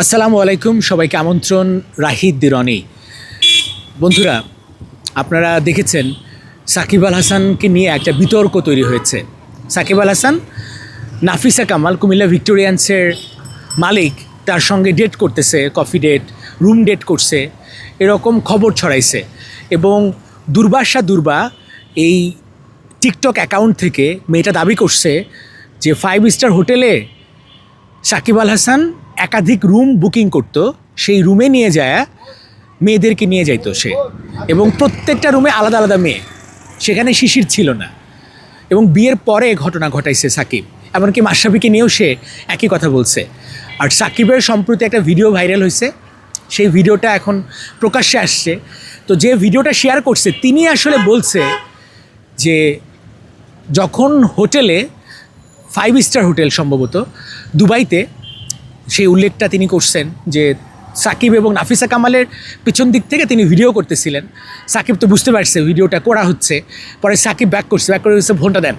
আসসালামু আলাইকুম, সবাইকে আমন্ত্রণ, রাহিদ দিরনি। বন্ধুরা, আপনারা দেখেছেন সাকিব আল হাসানকে নিয়ে একটা বিতর্ক তৈরি হয়েছে। সাকিব আল হাসান, নাফিসা কামাল, কুমিল্লা ভিক্টোরিয়ান্সের মালিক, তার সঙ্গে ডেট করতেছে কফি ডেট রুম ডেট করছে, এরকম খবর ছড়াইছে এবং দুর্বাসা দুর্বা এই টিকটক অ্যাকাউন্ট থেকে মেয়েটা দাবি করছে যে ফাইভ স্টার হোটেলে সাকিব আল হাসান একাধিক রুম বুকিং করতো, সেই রুমে নিয়ে যায় মেয়েদেরকে নিয়ে যাইত সে। এবং প্রত্যেকটা রুমে আলাদা আলাদা মেয়ে। সেখানে শিশির ছিল না। এবং বিয়ের পরে ঘটনা ঘটাইছে সাকিব। এমনকি মাশরাফিকে নিয়েও সে একই কথা বলছে। আর সাকিবের সম্প্রতি একটা ভিডিও ভাইরাল হয়েছে সেই ভিডিওটা এখন প্রকাশ্যে আসছে। তো যে ভিডিওটা শেয়ার করছে, তিনি আসলে বলছে যে যখন হোটেলে ফাইভ স্টার হোটেল সম্ভবত, দুবাইতে সেই উল্লেখটা তিনি করছেন যে সাকিব এবং নাফিসা কামালের পিছন দিক থেকে তিনি ভিডিও করতেছিলেন। সাকিব তো বুঝতে পারছে ভিডিওটা করা হচ্ছে। পরে সাকিব ব্যাক করছে। ব্যাক করে হচ্ছে ফোনটা দেন।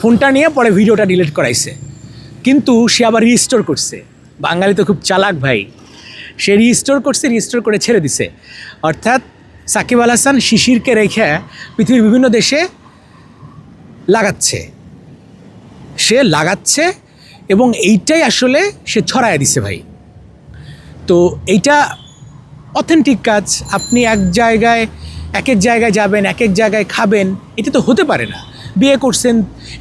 ফোনটা নিয়ে পরে ভিডিওটা ডিলিট করাইছে। কিন্তু সে আবার রিস্টোর করছে। বাঙালি তো খুব চালাক ভাই। সে রিস্টোর করছে রিস্টোর করে ছেড়ে দিছে। অর্থাৎ সাকিব আল হাসান শিশিরকে রেখে পৃথিবীর বিভিন্ন দেশে লাগাচ্ছে। সে লাগাচ্ছে এবং এইটাই আসলে সে ছড়ায় দিছে ভাই। তো এইটা অথেন্টিক কাজ। আপনি এক জায়গায় এক এক জায়গায় যাবেন এক এক জায়গায় খাবেন, এটা তো হতে পারে না। বিয়ে করছেন,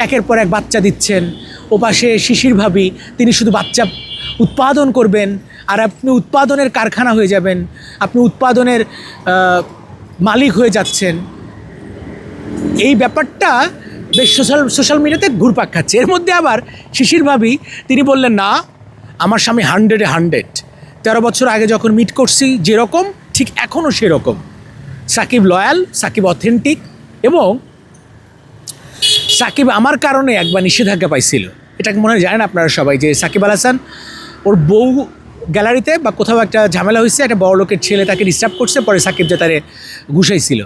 একের পর এক বাচ্চা দিচ্ছেন, ও পাশে শিশির ভাবি, তিনি শুধু বাচ্চা উৎপাদন করবেন, আর আপনি উৎপাদনের কারখানা হয়ে যাবেন, আপনি উৎপাদনের মালিক হয়ে যাচ্ছেন। এই ব্যাপারটা বেশ সোশ্যাল সোশ্যাল মিডিয়াতে ঘুরপাক খাচ্ছে। এর মধ্যে আবার শিশির ভাবি, তিনি বললেন, না, আমার স্বামী হান্ড্রেডে হান্ড্রেড তেরো বছর আগে যখন মিট করছি, যেরকম, ঠিক এখনও সেরকম। সাকিব লয়াল সাকিব অথেন্টিক এবং সাকিব আমার কারণে একবার নিষেধাজ্ঞা পাইছিল। এটা মনে হয় জানেন আপনারা সবাই যে সাকিব আল হাসান, ওর বউ গ্যালারিতে বা কোথাও একটা ঝামেলা হয়েছে, একটা বড় লোকের ছেলে তাকে ডিস্টার্ব করছে, পরে সাকিব যে তারে ঘুষাইছিল।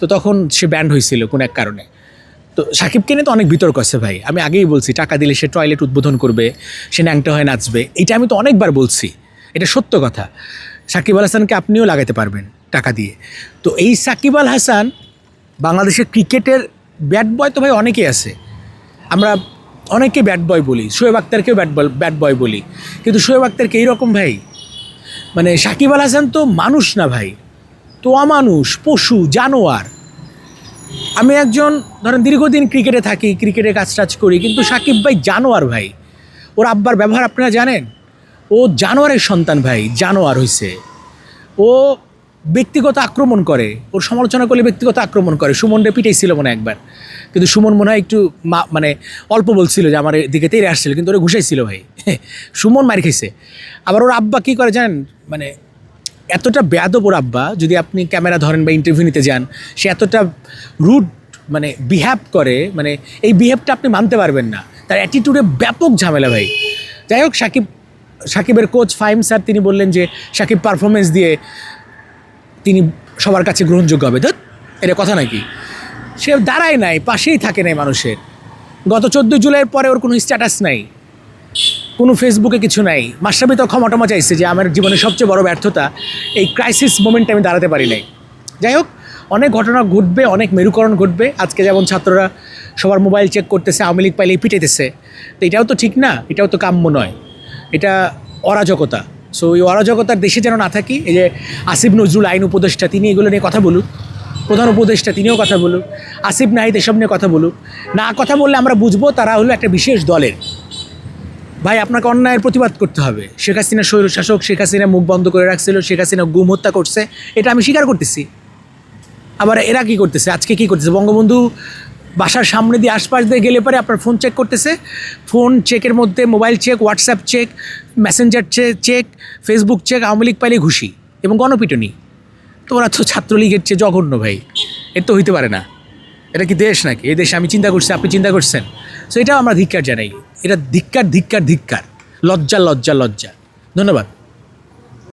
তো তখন সে ব্যান্ড হয়েছিল কোনো এক কারণে। তো সাকিবকে নিয়ে তো অনেক বিতর্ক আছে ভাই। আমি আগেই বলছি, টাকা দিলে সে টয়লেট উদ্বোধন করবে, সে ন্যাংটা হয়ে নাচবে। এটা আমি তো অনেকবার বলছি। এটা সত্য কথা। সাকিব আল হাসানকে আপনিও লাগাতে পারবেন টাকা দিয়ে। তো এই সাকিব আল হাসান বাংলাদেশের ক্রিকেটের ব্যাট বয় তো ভাই অনেকেই আছে। আমরা অনেকে ব্যাট বয় বলি, শোয়েব আক্তারকেও ব্যাট বল ব্যাট বয় বলি। কিন্তু শোয়েব আক্তারকে এইরকম ভাই মানে সাকিব আল হাসান তো মানুষ না ভাই। তো অমানুষ, পশু, জানোয়ার। আমি একজন, ধরেন দীর্ঘদিন ক্রিকেটে থাকি, ক্রিকেটে কাজ টাজ করি, কিন্তু সাকিব ভাই জানোয়ার ভাই। ওর আব্বার ব্যবহার আপনারা জানেন? ও জানোয়ারের সন্তান ভাই, জানোয়ার হইছে। ও ব্যক্তিগত আক্রমণ করে, ওর সমালোচনা করলে ব্যক্তিগত আক্রমণ করে। সুমন রে পিটাইছিল মনে একবার। কিন্তু সুমন মনে হয় একটু মানে অল্প বলছিল যে আমার দিকে তেরে আসছিল, কিন্তু ওরা ঘুষাইছিল ভাই। সুমন মার খেয়েছে আবার ওর আব্বা কী করে জানেন? মানে এতটা বেয়াদব আব্বা, যদি আপনি ক্যামেরা ধরেন বা ইন্টারভিউ নিতে যান, সে এতটা রুড মানে বিহেভ করে মানে এই বিহেভটা আপনি মানতে পারবেন না। তার অ্যাটিটিউডে ব্যাপক ঝামেলা ভাই। যাই হোক, সাকিব, সাকিবের কোচ ফাইম স্যার, তিনি বললেন যে, সাকিব পারফরমেন্স দিয়ে তিনি সবার কাছে গ্রহণযোগ্য হবে। ধর এটা কথা নাকি? সে দাঁড়ায় নাই, পাশেই থাকে নাই মানুষের। গত চোদ্দোই জুলাইয়ের পরে ওর কোনো স্ট্যাটাস নাই। কোনো ফেসবুকে কিছু নাই। মাস্টারবি তো ক্ষমা টমা চাইছে যে আমার জীবনের সবচেয়ে বড় ব্যর্থতা, এই ক্রাইসিস মোমেন্টে আমি দাঁড়াতে পারি নাই। যাই হোক, অনেক ঘটনা ঘটবে, অনেক মেরুকরণ ঘটবে। আজকে যেমন ছাত্ররা সবার মোবাইল চেক করতেছে, আওয়ামী লীগ পাইলেই পিটেতেছে তো এটাও তো ঠিক না, এটাও তো কাম্য নয়। এটা অরাজকতা। সো এই অরাজকতার দেশে যেন না থাকি, এই যে আসিফ নজরুল আইন উপদেষ্টা, তিনি এগুলো নিয়ে কথা বলুক। প্রধান উপদেষ্টা, তিনিও কথা বলুক। আসিফ নাহিদ, এসব নিয়ে কথা বলুক। না কথা বললে আমরা বুঝব, তারা হলো একটা বিশেষ দলের। ভাই, আপনাকে অন্যায়ের প্রতিবাদ করতে হবে। শেখ হাসিনা স্বৈর শাসক, শেখ হাসিনা মুখ বন্ধ করে রাখছিল, শেখ হাসিনা গুম হত্যা করছে, এটা আমি স্বীকার করতেছি। আবার এরা কি করতেছে? আজকে কি করতেছে? বঙ্গবন্ধু বাসার সামনে দিয়ে আশপাশ দিয়ে গেলে পরে আপনার ফোন চেক করতেছে? ফোন চেকের মধ্যে mobile check WhatsApp check messenger check Facebook check Awami League পাইলে ঘুষি এবং গণপিটনি। তো ওরা তো ছাত্রলীগের চেয়ে জঘন্য ভাই এর তো হইতে পারে না। এটা কি দেশ নাকি? এই দেশে আমি চিন্তা করছি, আপনি চিন্তা করছেন। সো এটাও আমরা ধিক্কার জানাই। এটা ধিক্কার ধিক্কার ধিক্কার। লজ্জা লজ্জা লজ্জা। ধন্যবাদ।